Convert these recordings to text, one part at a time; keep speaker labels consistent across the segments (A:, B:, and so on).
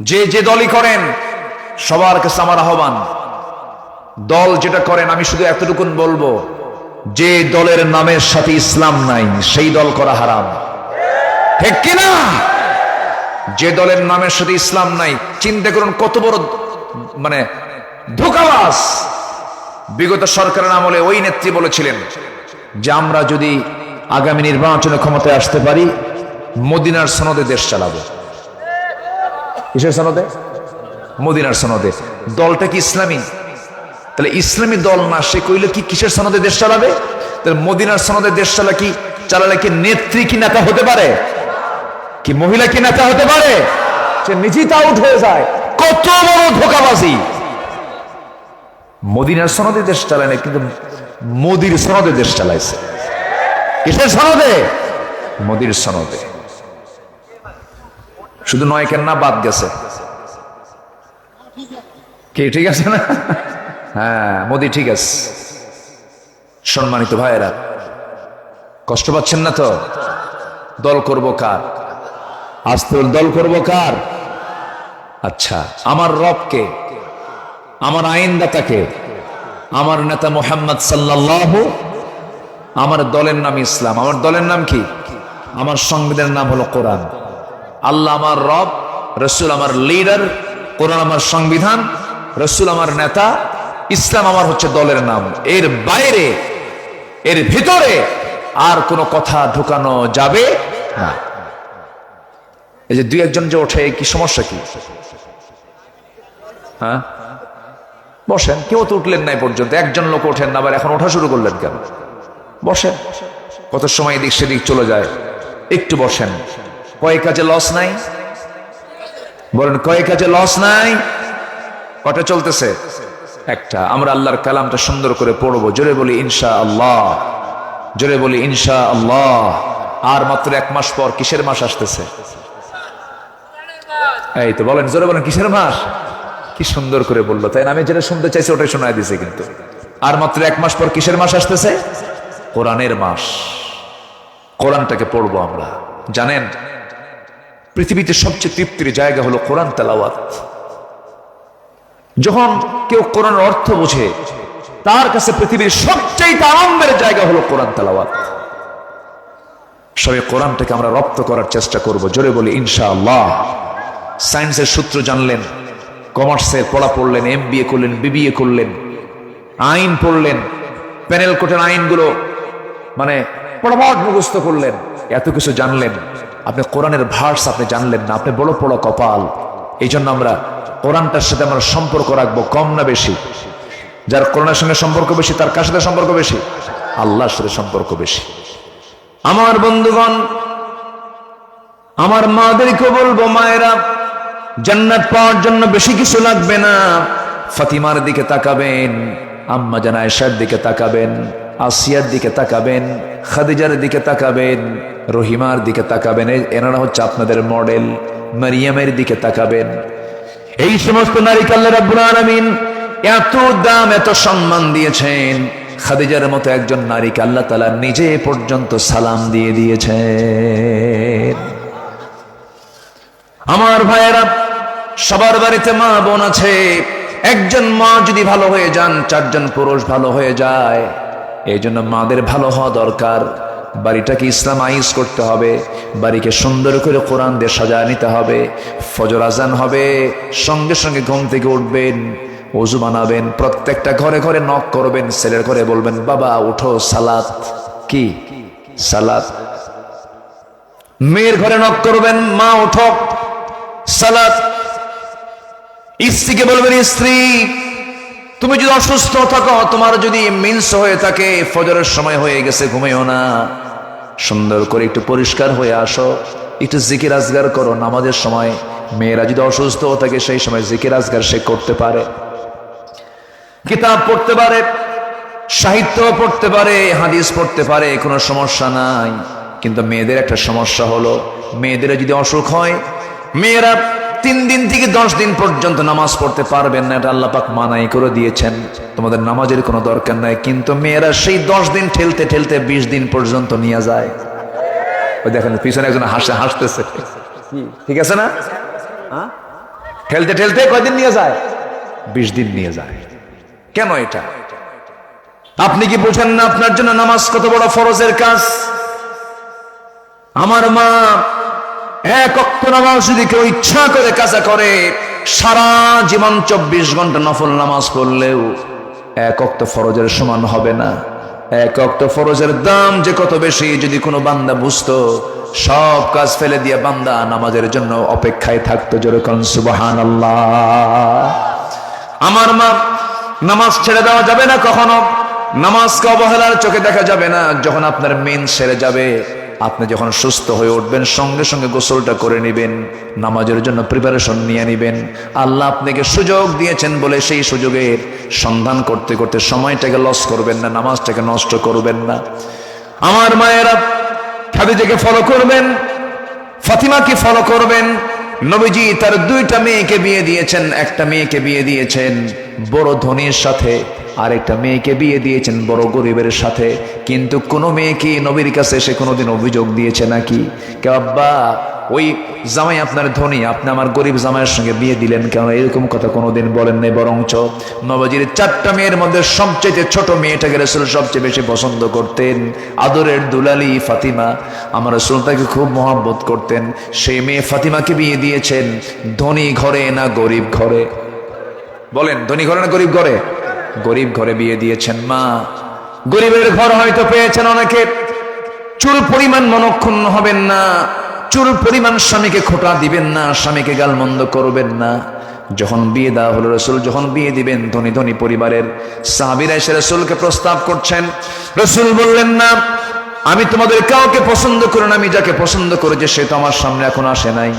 A: যে যে দলই করেন, সবার কাছে আমার আহ্বান, দল যেটা করেন, আমি শুধু এতটুকুন বলব, যে দলের নামের সাথে ইসলাম নাই, সেই দল করা হারাম। ঠিক কিনা? যে দলের নামের সাথে ইসলাম নাই, চিন্তা করুন কত বড় মানে ধোকাবাস বিগত সরকারের আমলে ওই নেত্রী বলেছিলেন যে, আমরা যদি আগামী নির্বাচনে ক্ষমতায় আসতে পারি, মদিনার সনদে দেশ চালাবো। কিসের সনদে? মদিনার সনদে। দলটা কি ইসলামী? তাহলে ইসলামী দল না, সে কইলে কি কিসের সনদে দেশ চালাবে? তাহলে মদিনার সনদে দেশ চালা কি, চালালে কি নেত্রী কি নেতা হতে পারে? কি মহিলা কি নেতা হতে পারে? সে নিজেই তা আউট হয়ে যায়। কত বড় ধোকাবাজি। মদিনার সনদে দেশ চালায় না, কিন্তু মোদির সনদে দেশ চালাইছে। কিসের সনদে? মোদির সনদে। শুধু নয় কেন না, বাদ গেছে। কি, ঠিক আছে না? হ্যাঁ মোদি ঠিক আছে। সম্মানিত ভাইয়েরা, কষ্ট পাচ্ছেন না তো? দল করব কার? আস্তে দল করব কার? আচ্ছা আমার রবকে, আমার আইনদাতাকে, আমার নেতা মোহাম্মদ সাল্লাহ আমার দলের নাম ইসলাম। আমার দলের নাম কি? আমার সংবিধানের নাম হলো কোরআন। আল্লাহ আমার রব, রসুল আমার লিডার কোরআন আমার সংবিধান, রসুল আমার নেতা, ইসলাম আমার হচ্ছে দলের নাম। এর বাইরে, এর ভিতরে আর কোনো কথা ঢুকানো যাবে না। এই যে দুই একজন যে ওঠে কি সমস্যা কি? হ্যাঁ? বসেন, কেউ তো উঠলেন নাই পর্যন্ত। একজন লোক ওঠেন না, আবার এখন ওঠা শুরু করলেন কেন? বসেন। কত সময় এদিক সেদিক চলে যায়? একটু বসেন। কয় কাজে লস নাই? বলেন, কয় কাজে লস নাই? কটা চলতেছে? একটা। আমরা আল্লাহর কালামটা সুন্দর করে পড়ব। জোরে বলি ইনশা আল্লাহ জোরে বলি ইনশা আল্লাহ আর মাত্র এক মাস পর কিসের মাস আসতেছে? এই তো বলেন, জোরে বলেন, কিসের মাস? কি সুন্দর করে বলল, তাই না? আমি যেটা শুনতে চাইছি ওটাই শোনায় দিছে কিন্তু। আর মাত্র এক মাস পর কিসের মাস আসতেছে? কোরআনের মাস। কোরআনটাকে পড়ব আমরা। জানেন? পৃথিবীতে সবচেয়ে তৃপ্তির জায়গা হলো কোরআন তেলাওয়াত। যখন কেউ কোরআনের অর্থ বোঝে, তার কাছে পৃথিবীর সবচেয়ে আনন্দের জায়গা হলো কোরআন তেলাওয়াত। সবাই কোরআনটাকে আমরা রপ্ত করার চেষ্টা করব, জোরে বলি ইনশা আল্লাহ সায়েন্সের সূত্র জানলেন, কমার্সের পড়া পড়লেন এম করলেন, বিবিএ করলেন, আইন পড়লেন, প্যানেল কোর্টের আইনগুলো মানে পড়াবাট মুখস্থ করলেন, এত কিছু জানলেন। আপনি কোরআনের ভার্স আপনি জানলেন না, আপনি বড় বড় কপাল। এই জন্য আমরা কোরআনটার সাথে আমরা সম্পর্ক রাখব কম না বেশি। যার কোরআনের সঙ্গে সম্পর্ক বেশি, তার কার সাথে সম্পর্ক বেশি? আল্লাহর সাথে সম্পর্ক বেশি। আমার বন্ধুগণ, আমার মাদেরকে বলব মায়েরা, জান্নাত পাওয়ার জন্য বেশি কিছু লাগবে না। ফাতিমার দিকে তাকাবেন, আম্মা জান আয়েশার দিকে তাকাবেন। আসিয়ার দিকে তাকাবেন, খাদিজার দিকে তাকাবেন, রহিমার দিকে তাকাবেন এনারা হচ্ছে আপনাদের মডেল, মারিয়ামের দিকে তাকাবেন। এই সমস্ত নারীকে আল্লাহ রাব্বুল এত দাম, এত সম্মান দিয়েছেন, খাদিজার মতো একজন নারীকে আল্লাহ তাআলা নিজে পর্যন্ত সালাম দিয়ে দিয়েছেন। আমার ভাইয়েরা, সবার বাড়িতে মা বোন আছে, একজন মা যদি ভালো হয়ে যান, চারজন পুরুষ ভালো হয়ে যায়। এই জন্য মাদের ভালো হওয়া দরকার। বাড়িটাকে ইসলাম ইসলামাইজ করতে হবে, বাড়িকে সুন্দর করে কোরআন দিয়ে সাজায় নিতে হবে, ফজর আজান হবে, সঙ্গে সঙ্গে ঘুম থেকে উঠবেন অজু বানাবেন, প্রত্যেকটা ঘরে ঘরে নক করবেন, ছেলের ঘরে বলবেন, বাবা, উঠো, সালাত। কি? সালাত। মেয়ের ঘরে নক করবেন, মা, উঠো। সালাত। স্ত্রীকে বলবেন, স্ত্রী তুমি যদি অসুস্থ থাকো, তোমার যদি মিন্স হয়ে থাকে, ফজরের সময় হয়ে গেছে, ঘুমেও না। সুন্দর করে একটু পরিষ্কার হয়ে আসো। একটু জিকির আজগার করো, নামাজের সময়। মেয়েরা যদি অসুস্থ থাকে, সেই সময় জিকির আজগার সে করতে পারে। কিতাব পড়তে পারে সাহিত্য পড়তে পারে, হাদিস পড়তে পারে, কোনো সমস্যা নাই। কিন্তু মেয়েদের একটা সমস্যা হলো, মেয়েদের যদি অসুখ হয়, মেয়েরা তিন দিন থেকে দশ দিন পর্যন্ত নামাজ পড়তে পারবেন না, এটা আল্লাহ পাক মানাই করে দিয়েছেন। তোমাদের নামাজের কোনো দরকার নাই, কিন্তু মেয়েরা সেই দশ দিন ঠেলতে ঠেলতে বিশ দিন পর্যন্ত নিয়ে যায়। ওই দেখেন, পিছনে একজন হাসে, হাসতেছে। ঠিক আছে না? ঠেলতে ঠেলতে কয়দিন নিয়ে যায়? বিশ দিন নিয়ে যায়। কেন এটা? আপনি কি বুঝেন না আপনার জন্য নামাজ কত বড় ফরজের কাজ? আমার মা এক অক্ত নামাজ যদি কেউ ইচ্ছা করে কাজা করে, সারা জীবন চব্বিশ ঘণ্টা নফল নামাজ পড়লেও এক অক্ত ফরজের সমান হবে না। এক অক্ত ফরজের দাম যে কত বেশি, যদি কোনো বান্দা বুঝতো, সব কাজ ফেলে দিয়ে বান্দা নামাজের জন্য অপেক্ষায় থাকতো যেরকম সুবাহান আমার মা, নামাজ ছেড়ে দেওয়া যাবে না কখনো? নামাজকে অবহেলার চোখে দেখা যাবে না, যখন আপনার মেন সেরে যাবে। আপনি যখন সুস্থ হয়ে উঠবেন, সঙ্গে সঙ্গে গোসলটা করে নেবেন, নামাজের জন্য প্রিপারেশন নিয়ে নেবেন। আল্লাহ আপনাকে সুযোগ দিয়েছেন বলে সেই সুযোগের সন্ধান করতে করতে সময়টাকে লস করবেন না, নামাজটাকে নষ্ট করবেন না। আমার মায়েরা খাদিজাকে ফলো করবেন, ফাতিমাকে ফলো করবেন, নবীজি তার দুইটা মেয়েকে বিয়ে দিয়েছেন, একটা মেয়েকে বিয়ে দিয়েছেন, বড় ধনীর সাথে আর একটা মেয়েকে বিয়ে দিয়েছেন, বড় গরিবের সাথে। কিন্তু কোন মেয়েকে নবীর কাছে সে কোনোদিন অভিযোগ দিয়েছে নাকি? কে আব্বা, ওই জামাই আপনার ধনী, আপনি আমার গরিব জামাইয়ের সঙ্গে বিয়ে দিলেন কেন? এরকম কথা কোনোদিন বলেন নাই, বরঞ্চ নবজির চারটা মেয়ের মধ্যে সবচেয়ে ছোট মেয়েটাকে রসুল সবচেয়ে বেশি পছন্দ করতেন, আদরের দুলালি ফাতিমা। আমার রসুল তাকে খুব মহাব্বত করতেন। সেই মেয়ে ফাতিমাকে বিয়ে দিয়েছেন, ধনী ঘরে না গরিব ঘরে? বলেন, ধনী ঘরে না গরিব ঘরে? গরিব ঘরে বিয়ে দিয়েছেন মা। গরিবের ঘর হয়তো পেয়েছেন অনেকে। চুল পরিমাণ মনক্ষুণ্ণ হবেন না। চুল পরিমাণ স্বামীকে খোটা দিবেন না, স্বামীকে গালমন্দ করবেন না। যখন বিয়ে দেওয়া হলো রসুল, যখন বিয়ে দিবেন ধনী ধনী পরিবারের সাহাবিরা এসে রসুলকে প্রস্তাব করছেন। রসুল বললেন, না, আমি তোমাদের কাউকে পছন্দ করি না, আমি যাকে পছন্দ করেছি সে তো আমার সামনে এখন আসে নাই।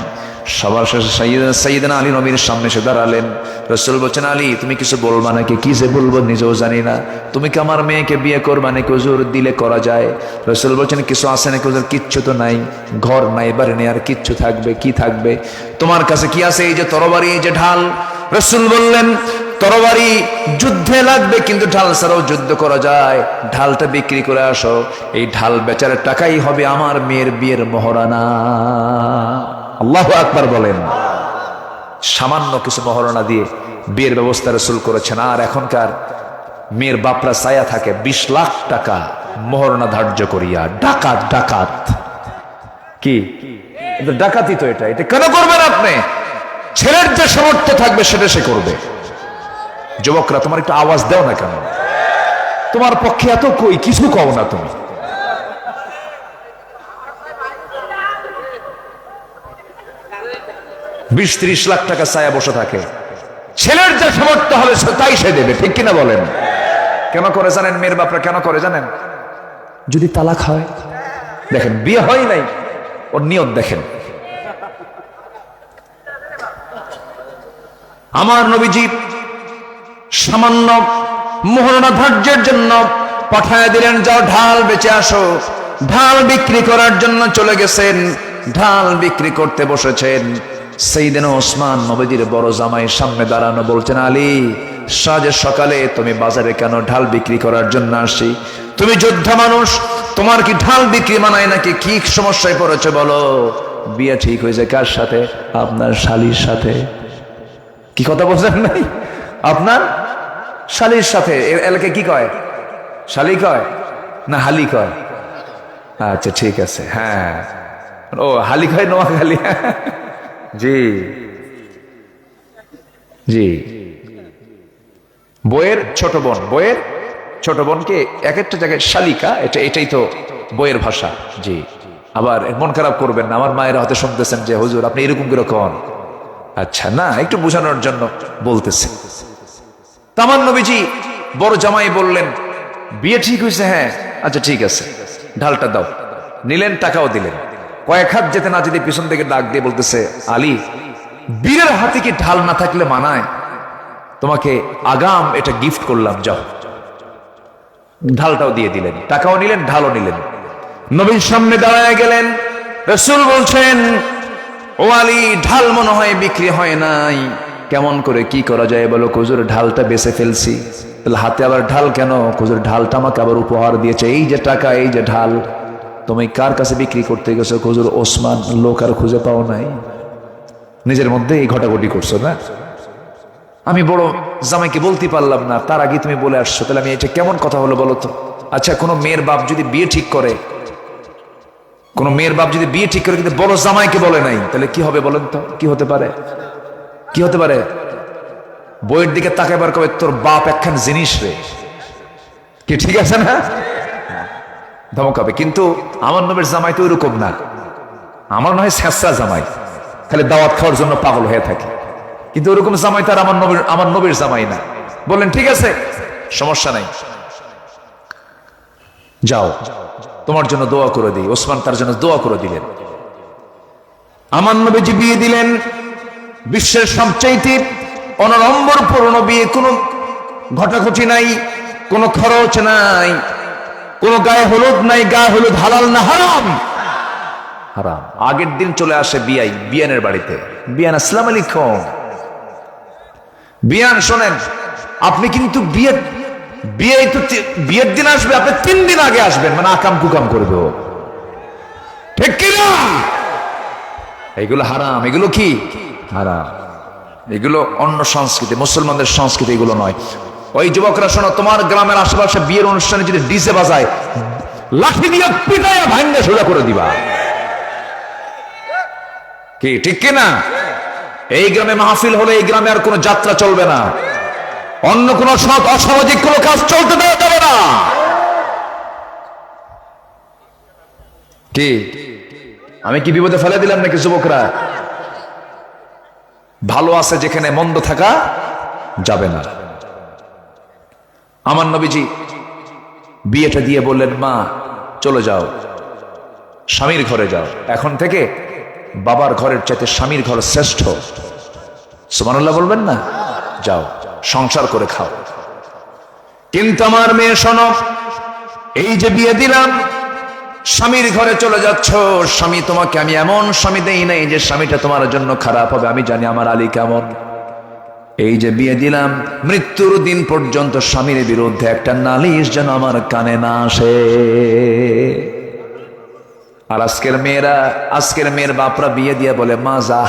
A: সবার শেষে সাইয়েদনা আলী নবীর সামনে এসে দাঁড়ালেন। রসুল বলছেন, আলী, তুমি কিছু বলবা নাকি? কি যে বলব নিজেও জানি না। তুমি কি আমার মেয়েকে বিয়ে করবা নাকি? হুজুর, দিলে করা যায়। রসুল বলছেন, কিছু আসে নাকি হুজুর? কিচ্ছু তো নাই। ঘর নাই, বাড়ি নেই, আর কিচ্ছু থাকবে, কি থাকবে? তোমার কাছে কি আছে? এই যে তরবারি, এই যে ঢাল। রসুল বললেন, তরবারি যুদ্ধে লাগবে, কিন্তু ঢাল ছাড়াও যুদ্ধ করা যায়। ঢালটা বিক্রি করে আসো। এই ঢাল বেচার টাকাই হবে আমার মেয়ের বিয়ের মহরানা আল্লাহ আকবার বলেন। সামান্য কিছু মহরণা দিয়ে বিয়ের ব্যবস্থা রসুল করেছেন। আর এখনকার মেয়ের বাপরা ছায়া থাকে, বিশ লাখ টাকা মহরণা ধার্য করিয়া, ডাকাত ডাকাত। কি? ডাকাতি তো এটা। এটা কেন করবেন আপনি? ছেলের যে সামর্থ্য থাকবে সেটা সে করবে। যুবকরা, তোমার একটু আওয়াজ দাও না কেন? তোমার পক্ষে এত কই, কিছু কও না তুমি। বিশ ত্রিশ লাখ টাকা ছায়া বসে থাকে। ছেলের যে সামর্থ্য হবে তাই সে দেবে, ঠিক কিনা বলেন? কেন করে জানেন মেয়ের বাপরা, কেন করে জানেন? যদি তালাক হয়, দেখেন, বিয়ে হয় নাই, ওর নিয়ত দেখেন। আমার নবীজি সামান্য মোহনা ধার্যের জন্য পাঠায় দিলেন, যাও ঢাল বেঁচে আসো। ঢাল বিক্রি করার জন্য চলে গেছেন, ঢাল বিক্রি করতে বসেছেন। সেই দিন ওসমান নবীজির বড় জামাইয়ের সামনে দাঁড়ানো বলছেন, আলী সাজের সকালে তুমি বাজারে কেন ঢাল বিক্রি করার জন্য আসি? তুমি যোদ্ধা মানুষ, তোমার কি ঢাল বিক্রি মানায় নাকি কি সমস্যায় পড়েছে বলো? বিয়ে ঠিক হয়েছে কার সাথে? আপনার শালির সাথে। কি কথা বলছেন নাই আপনার শালির সাথে? এলাকে কি কয়? শালি কয়? না, হালি কয়? আচ্ছা ঠিক আছে হ্যাঁ। ও, হালি কয়, নোয়াখালী। জি। জি। বইয়ের ছোট বোন, বইয়ের ছোট বোনকে এক একটা জায়গায় শালিকা, এটা, এটাই তো বইয়ের ভাষা, জি। আবার মন খারাপ করবেন না, আমার মায়েরা হয়তো শুনতেছেন যে, হুজুর, আপনি এরকম করে কন। আচ্ছা না, একটু বোঝানোর জন্য বলতেছে। তামান নবীজি বড় জামাই বললেন, বিয়ে ঠিক হয়েছে হ্যাঁ আচ্ছা ঠিক আছে, ঢালটা দাও। নিলেন, টাকাও দিলেন। কয়েক হাত যেতে না যেতে পিছন থেকে ডাক দিয়ে বলতেছে, আলী, বীরের হাতে কি ঢাল না থাকলে মানায়? তোমাকে আগাম এটা গিফট করলাম, যাও। ঢালটাও দিয়ে দিলেন, টাকাও নিলেন, ঢালও নিলেন। নবীর সামনে দাঁড়ায় গেলেন, রসুল বলছেন, ও আলী, ঢাল মনে হয় বিক্রি হয় নাই। কেমন করে কি করা যায় বলো কুজুর ঢালটা বেছে ফেলছি। তাহলে হাতে আবার ঢাল কেন? কুজুর ঢালটা আমাকে আবার উপহার দিয়েছে। এই যে টাকা, এই যে ঢাল। তুমি কার কাছে বিক্রি করতে গেছো? কুজুর ওসমান লোক আর খুঁজে পাও নাই। নিজের মধ্যে এই ঘটাঘটি করছ না? আমি বড় জামাইকে বলতে পারলাম না, তার আগে তুমি বলে আসছো। তাহলে আমি এটা কেমন কথা হলো বলো তো? আচ্ছা কোনো মেয়ের বাপ যদি বিয়ে ঠিক করে? কোনো মেয়ের বাপ যদি বিয়ে ঠিক করে, কিন্তু বড় জামাইকে বলে নাই, তাহলে কি হবে বলেন তো? কি হতে পারে? কি হতে পারে? বইয়ের দিকে তাকাইবার কবে তোর বাপ একখান জিনিস রে? কি ঠিক আছে না? ধমকাবে কিন্তু আমার নবীর জামাই তো ওইরকম না। আমার নয় শেষরা জামাই। খালি দাওয়াত খাওয়ার জন্য পাগল হয়ে থাকে। কিন্তু ওরকম জামাই তার আমার নবীর আমার নবীর জামাই না। বললেন, ঠিক আছে, সমস্যা নাই। যাও, তোমার জন্য দোয়া করে দিই। ওসমান তার জন্য দোয়া করে দিলেন। আমার নবীজি বিয়ে দিলেন, বিশ্বের সবচাইতে অনলম্বর পুরনো বিয়ে। কোনো ঘটাঘটি নাই, কোনো খরচ নাই। কোনো গায়ে হলুদ নাই গায়ে হলুদ হালাল না হারাম? হারাম। আগের দিন চলে আসে বিয়াই, বিয়ানের বাড়িতে। বিয়ান, আসসালাম আলাইকুম। বিয়ান, শোনেন, আপনি কিন্তু বিয়ে বিয়ে তো বিয়ের দিন আসবে, আপনি তিন দিন আগে আসবেন মানে আকাম কুকাম করবে ঠিক কিনা এগুলো হারাম, এগুলো কি? হারাম। এগুলো অন্য সংস্কৃতি, মুসলমানদের সংস্কৃতি এগুলো নয়। ওই যুবকরা শোনো, তোমার গ্রামের আশেপাশে বিয়ের অনুষ্ঠানে যদি ডিজে বাজায়, লাঠি দিয়ে পিটায় ভাঙ্গে সোজা করে দিবা। কি, ঠিক কিনা এই গ্রামে মাহফিল হলে এই গ্রামে আর কোনো যাত্রা চলবে না। অন্য কোন সৎ, অসামাজিক কোনো কাজ চলতে দেওয়া যাবে না। কি? আমি কি বিপদে ফেলে দিলাম নাকি যুবকরা? ভালো আছে যেখানে মন্দ থাকা যাবে না। আমার নবীজি, বিয়েটা দিয়ে বললেন, মা, চলে যাও। স্বামীর ঘরে যাও। এখন থেকে বাবার ঘরের চাইতে স্বামীর ঘর শ্রেষ্ঠ। সুমানুল্লাহ বলবেন না? যাও, সংসার করে খাও। কিন্তু আমার মেয়ে, শোনো, এই যে বিয়ে দিলাম, স্বামীর ঘরে চলে যাচ্ছ। স্বামী তোমাকে আমি এমন স্বামী দেই নাই যে স্বামীটা তোমার জন্য খারাপ হবে। আমি জানি আমার আলী কেমন। এই যে বিয়ে দিলাম, মৃত্যুর দিন পর্যন্ত স্বামীর বিরুদ্ধে একটা নালিশ যেন আমার কানে না আসে। আর আজকের মেয়েরা, আজকের মেয়ের বাপরা বিয়ে দিয়ে বলে, মা, যা।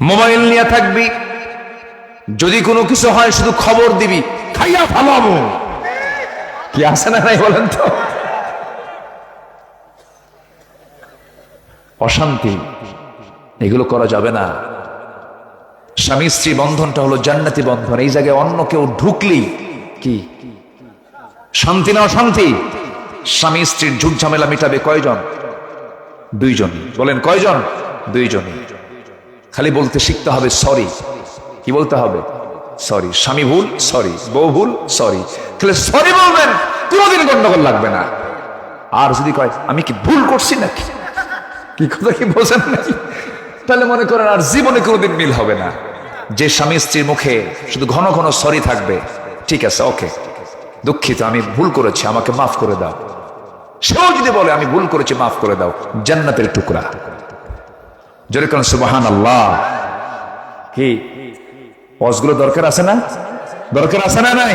A: মোবাইল নিয়ে থাকবি। যদি কোনো কিছু হয়, শুধু খবর দিবি। খাইয়া ফালাবো। কি আছে না নাই বলেন তো? অশান্তি। এগুলো করা যাবে না। স্বামী স্ত্রী বন্ধনটা হলো জান্নাতি বন্ধন। এই জায়গায় অন্য কেউ ঢুকলি কি? শান্তি না অশান্তি? স্বামী স্ত্রীর ঝুট ঝামেলা মিটাবে কয়জন? দুইজন। বলেন কয়জন? দুইজনই খালি বলতে শিখতে হবে সরি কি বলতে হবে? সরি স্বামী ভুল? সরি বউ ভুল? সরি তাহলে সরি বলবেন, কোনোদিন গন্ডগোল লাগবে না। আর যদি কয়, আমি কি ভুল করছি নাকি? কি কথা কি বোঝেন নাকি? তাহলে মনে করেন আর জীবনে কোনোদিন মিল হবে না। যে স্বামী স্ত্রীর মুখে শুধু ঘন ঘন সরি থাকবে, ঠিক আছে ওকে দুঃখিত, আমি ভুল করেছি, আমাকে মাফ করে দাও। সেও যদি বলে, আমি ভুল করেছি, মাফ করে দাও, জান্নাতের টুকরা। জোরে কোন সুবাহান আল্লাহ কি? অজগুলো দরকার আছে না? দরকার আছে না নাই?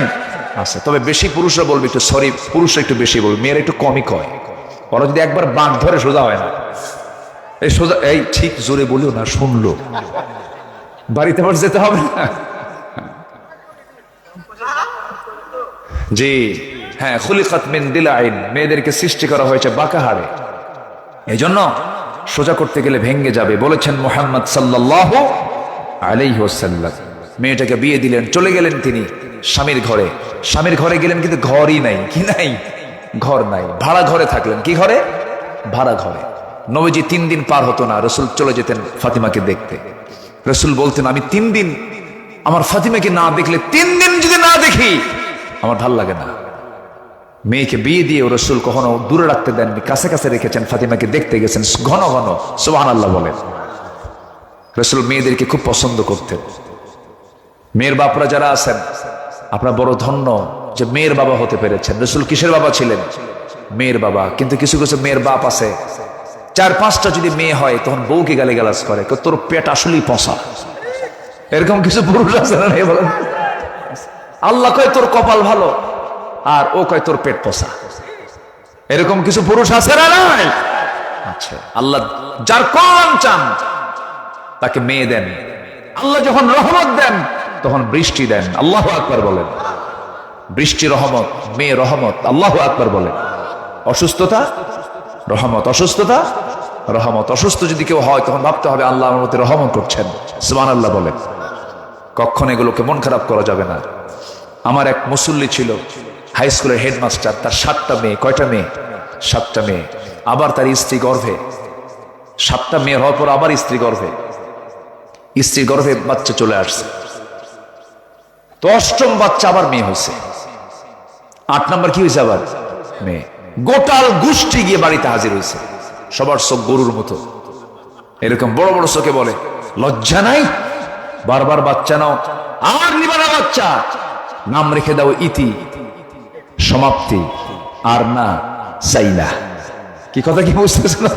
A: আছে, তবে বেশি পুরুষরা বলবে একটু সরি পুরুষরা একটু বেশি বলবে, মেয়েরা একটু কমই কয়। ওরা যদি একবার বাঁক ধরে সোজা হয় না। এই সোজা, এই ঠিক জোরে বলিও না, শুনলো। বাড়িতে আবার যেতে হবে না? জি হ্যাঁ খুলিকাত মিন দিলাইন মেয়েদেরকে সৃষ্টি করা হয়েছে বাঁকা হাড়ে এই জন্য সোজা করতে গেলে ভেঙ্গে যাবে, বলেছেন মোহাম্মদ সাল্লাহ আলাইহি ওয়াসাল্লাম। মেয়েটাকে বিয়ে দিলেন, চলে গেলেন তিনি স্বামীর ঘরে। স্বামীর ঘরে গেলেন কিন্তু ঘরই নাই, কি নাই? ঘর নাই, ভাড়া ঘরে থাকলেন, কি ঘরে? ভাড়া ঘরে। নবীজি তিন দিন পার হতো না, রসুল চলে যেতেন ফাতিমাকে দেখতে। রসুল বলতেন, আমি তিন দিন আমার ফাতিমাকে না দেখলে তিন দিন যদি না দেখি, আমার ভালো লাগে না। মেয়েকে বিয়ে দিয়ে রসুল কখনো দূরে রাখতে দেননি, কাছে কাছে রেখেছেন, ফাতিমাকে দেখতে গেছেন, ঘন ঘন সোহান আল্লাহ বলেন। রসুল মেয়েদেরকে খুব পছন্দ করতেন। মেয়ের বাপরা যারা আছেন, আপনার বড় ধন্য যে মেয়ের বাবা হতে পেরেছেন। রসুল কিসের বাবা ছিলেন? মেয়ের বাবা। কিন্তু কিছু কিছু মেয়ের বাপ আছে চার পাঁচটা যদি মেয়ে হয়, তখন বউকে গালি গালাজ করে তোর পেট আসলেই পচা। এরকম কিছু পুরুষ আছে না বলেন? আল্লাহ কয়, তোর কপাল ভালো। আর ও কয়, তোর পেট পচা। এরকম কিছু পুরুষ আছে না নাই? আচ্ছা আল্লাহ যার কম চান, তাকে মেয়ে দেন। আল্লাহ যখন রহমত দেন, তখন বৃষ্টি দেন। আল্লাহ আকবার বলেন। বৃষ্টি রহমত, মেয়ে রহমত, আল্লাহ আকবার বলেন। অসুস্থতা? রহমত, অসুস্থতা? রহমত, অসুস্থ যদি কেউ হয়, তখন ভাবতে হবে আল্লাহ আমার মধ্যে রহমত করছেন। সুমান আল্লাহ বলেন। কখন এগুলোকে মন খারাপ করা যাবে না। আমার এক মুসল্লি ছিল হাই স্কুলের হেডমাস্টার তার সাতটা মেয়ে, কয়টা মেয়ে? সাতটা মেয়ে। আবার তার স্ত্রী গর্ভে। সাতটা মেয়ে হওয়ার পর আবার স্ত্রী গর্ভে। স্ত্রী গর্ভে বাচ্চা চলে আসছে। তো অষ্টম বাচ্চা আবার মেয়ে হয়েছে। আট নাম্বার কি হয়েছে আবার? মেয়ে। গোটাল গোষ্ঠী গিয়ে বাড়িতে হাজির হয়েছে। সবার চোখ গরুর মতো। এরকম বড় বড় চোখে বলে, লজ্জা নাই? বারবার বাচ্চা নাও। আর নিবা না বাচ্চা। নাম রেখে দাও ইতি। সমাপ্তি। আর না, চাই না। কি কথা কি বুঝতেছেন?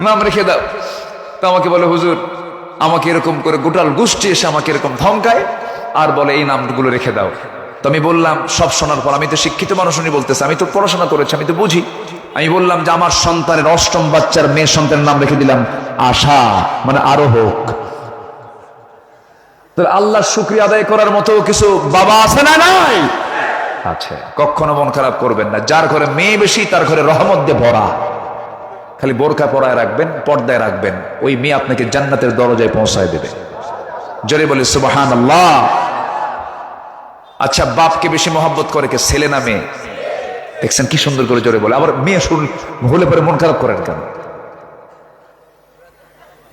A: নাম রেখে দাও। তা আমাকে বলে, হুজুর, আমাকে এরকম করে গোটাল গোষ্ঠী এসে আমাকে এরকম ধমকায়, আর বলে, এই নামগুলো রেখে দাও। তো আমি বললাম, সব শোনার পর আমি তো শিক্ষিত মানুষ উনি বলতেছে, আমি তো পড়াশোনা করেছি, আমি তো বুঝি। আমি বললাম যে আমার সন্তানের অষ্টম বাচ্চার মেয়ে সন্তানের নাম রেখে দিলাম, আশা মানে আরও হোক আল্লাহ শুক্রিয়া আদায় করার মতো কিছু বাবা আছে না নাই? আছে। কখনো মন খারাপ করবেন না, যার ঘরে মেয়ে বেশি, তার ঘরে রহমত দিয়ে ভরা। খালি বোরখা পরায় রাখবেন, পর্দায় রাখবেন, ওই মেয়ে আপনাকে জান্নাতের দরজায় পৌঁছায় দেবে। জোরে বলে সুবাহান আল্লাহ আচ্ছা বাপকে বেশি মহব্বত করে কে? ছেলে না মেয়ে? দেখছেন কি সুন্দর করে জোরে বলে। আবার মেয়ে শুন হলে পরে মন খারাপ করেন কেন?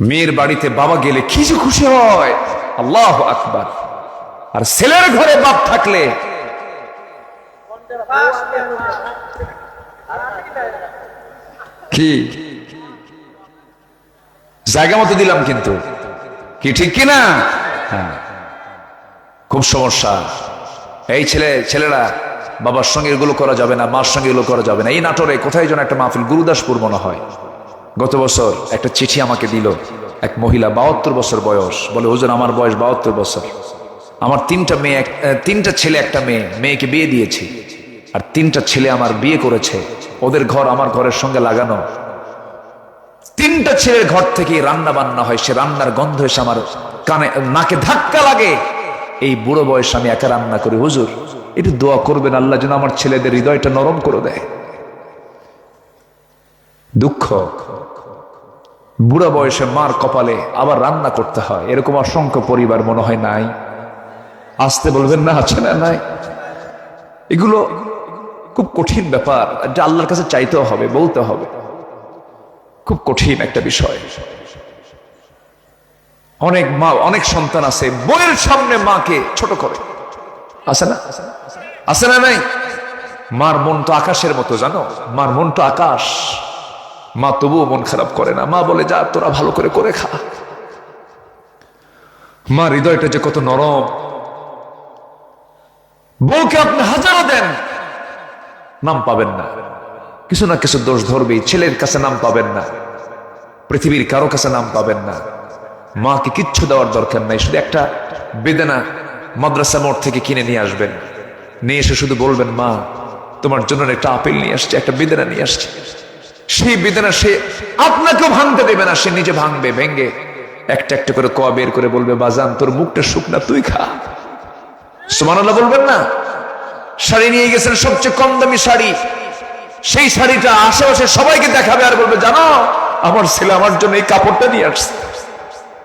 A: মেয়ের বাড়িতে বাবা গেলে কি যে খুশি হয়। আল্লাহ আকবার। আর ছেলের ঘরে বাপ থাকলে? কি? জায়গা মতো দিলাম কিন্তু। কি ঠিক কি না হ্যাঁ। খুব সমস্যা। এই ছেলে, ছেলেরা, বাবার সঙ্গে এগুলো করা যাবে না, মার সঙ্গে এগুলো করা যাবে না। এই নাটোরে কোথায় যেন একটা মাহফিল গুরুদাসপুর মনে হয়। গত বছর একটা চিঠি আমাকে দিল, এক মহিলা, বাহাত্তর বছর বয়স। বলে, হুজুর, আমার বয়স বাহাত্তর বছর। আমার তিনটা মেয়ে তিনটা ছেলে, একটা মেয়ে, মেয়েকে বিয়ে দিয়েছি। আর তিনটা ছেলে আমার বিয়ে করেছে। ওদের ঘর আমার ঘরের সঙ্গে লাগানো। তিনটা ছেলের ঘর থেকে রান্না বান্না হয়, সে রান্নার গন্ধ এসে আমার কানে, নাকে ধাক্কা লাগে। এই বুড়ো বয়সে আমি একা রান্না করি, হুজুর। একটু দোয়া করবেন আল্লাহ যেন আমার ছেলেদের হৃদয়টা নরম করে দেয়। দুঃখ। বুড়া বয়সে মার কপালে আবার রান্না করতে হয়, এরকম অসংখ্য পরিবার মনে হয় নাই। আসতে বলবেন না, আছে না নাই? এগুলো খুব কঠিন ব্যাপার, এটা আল্লাহর কাছে চাইতেও হবে, বলতে হবে। খুব কঠিন একটা বিষয়। অনেক মা, অনেক সন্তান আছে। বইয়ের সামনে মাকে ছোট করে। আছে না? আছে না নাই? মার মন তো আকাশের মতো, জানো? মার মন তো আকাশ। মা তবুও মন খারাপ করে না। মা বলে, যা, তোরা ভালো করে করে খা। মা হৃদয়টা যে কত নরম। বউকে আপনি হাজারো দেন, নাম পাবেন না। কিছু না কিছু দোষ ধরবেই। ছেলের কাছে নাম পাবেন না। পৃথিবীর কারও কাছে নাম পাবেন না। মাকে কিচ্ছু দেওয়ার দরকার নাই, শুধু একটা বেদনা মাদ্রাসা মোড় থেকে কিনে নিয়ে আসবেন। নিয়ে এসে শুধু বলবেন, মা, তোমার জন্য একটা আপেল নিয়ে আসছে, একটা বেদনা নিয়ে আসছে। সেই বেদনা সে আপনাকেও ভাঙতে দেবে না, সে নিজে ভাঙবে ভেঙ্গে একটা একটা করে ক বের করে বলবে, বাজান, তোর মুখটা শুকনা, তুই খা। সুমানাল্লাহ বলবেন না? শাড়ি নিয়ে গেছেন, সবচেয়ে কম দামি শাড়ি। সেই শাড়িটা আশেপাশে সবাইকে দেখাবে আর বলবে, জানো, আমার ছেলে আমার জন্য এই কাপড়টা নিয়ে আসছে।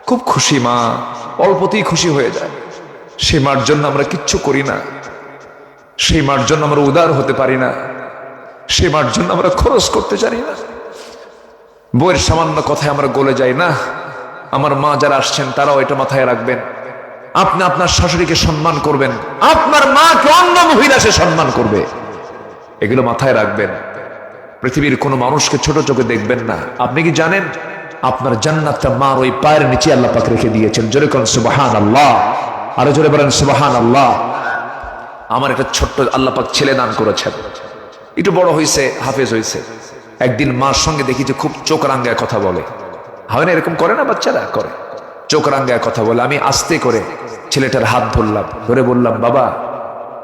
A: খুব খুশি, মা। অল্পতেই খুশি হয়ে যায়। সেই মার জন্য আমরা কিচ্ছু করি না। সেই মার জন্য আমরা উদার হতে পারি না। সে মার জন্য আমরা খরচ করতে জানি না। বইয়ের সামান্য কথায় আমরা গলে যাই না। আমার মা যারা আসছেন, তারাও এটা মাথায় রাখবেন। আপনি আপনার শাশুড়িকে সম্মান করবেন। আপনার মাকে অন্য মহিলা সে সম্মান করবে। এগুলো মাথায় রাখবেন। পৃথিবীর কোনো মানুষকে ছোট চোখে দেখবেন না। আপনি কি জানেন? আপনার জান্নাতটা মার ওই পায়ের নিচে আল্লাহ পাক রেখে দিয়েছেন। জোরে কোন সুবাহান আল্লাহ আরও জোরে বলেন সুবাহান আল্লাহ আমার একটা ছোট্ট আল্লাহ পাক ছেলে দান করেছেন। একটু বড় হয়েছে হাফেজ হয়েছে একদিন মার সঙ্গে দেখি যে খুব চোখ রাঙ্গায় কথা বলে। হয় না এরকম করে না বাচ্চারা? করে। চোখ রাঙ্গায় কথা বলে। আমি আস্তে করে ছেলেটার হাত ধরলাম। ধরে বললাম, বাবা,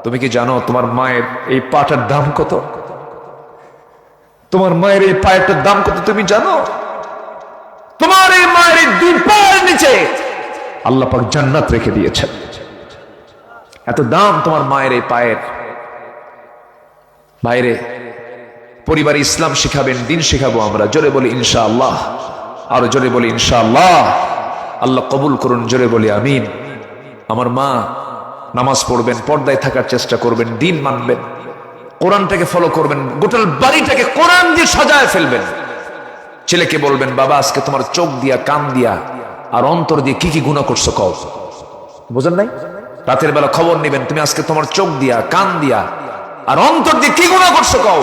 A: তুমি কি জানো তোমার মায়ের এই পাটার দাম কত? তোমার মায়ের এই পায়েরটার দাম কত তুমি জানো? তোমার এই মায়ের দুই পায়ের নিচে আল্লাহ পাক জান্নাত রেখে দিয়েছেন। এত দাম তোমার মায়ের এই পায়ের। বাইরে পরিবারে ইসলাম শিখাবেন, দিন শিখাবো আমরা। জোরে বলি ইনশা আল্লাহ আরও জোরে বলি ইনশা আল্লাহ আল্লাহ কবুল করুন, জোরে বলি আমিন। আমার মা নামাজ পড়বেন, পর্দায় থাকার চেষ্টা করবেন, দিন মানবেন। কোরআনটাকে ফলো করবেন, গোটাল বাড়িটাকে কোরআন দিয়ে সাজায় ফেলবেন। ছেলেকে বলবেন, বাবা, আজকে তোমার চোখ দিয়া, কান দিয়া আর অন্তর দিয়ে কি কি গুণা করছ কও? বুঝেন নাই? রাতের বেলা খবর নেবেন, তুমি আজকে তোমার চোখ দিয়া, কান দিয়া আর অন্তর দিয়ে কি গুণা করছ কও?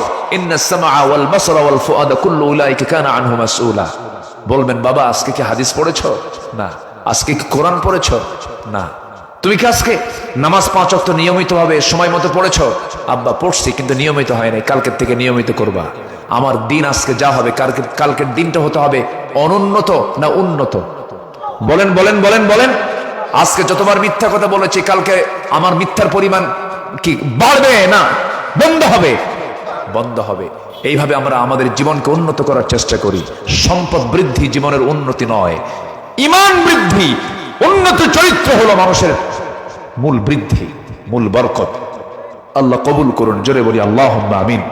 A: বলবেন, বাবা, আজকে কি হাদিস পড়েছো? না। আজকে কি কোরআন পড়েছো? না। তুমি কি আজকে নামাজ পাঁচ অক্ত নিয়মিত ভাবে সময় মতো পড়েছ? আব্বা, পড়ছি, কিন্তু নিয়মিত হয় নাই, কালকের থেকে নিয়মিত করবা। আমার দিন আজকে যা হবে, কালকে, কালকের দিনটা হতে হবে অনুন্নত না উন্নত? বলেন বলেন বলেন বলেন। আজকে যতবার মিথ্যা কথা বলেছি, কালকে আমার মিথ্যার পরিমাণ কি, বাড়বে না? বন্ধ হবে। বন্ধ হবে। এইভাবে আমরা আমাদের জীবনকে উন্নত করার চেষ্টা করি। সম্পদ বৃদ্ধি জীবনের উন্নতি নয়। ইমান বৃদ্ধি, উন্নত চরিত্র হলো মানুষের মূল বৃদ্ধি, মূল বরকত। আল্লাহ কবুল করুন, জোরে বলি আল্লাহ আমিন।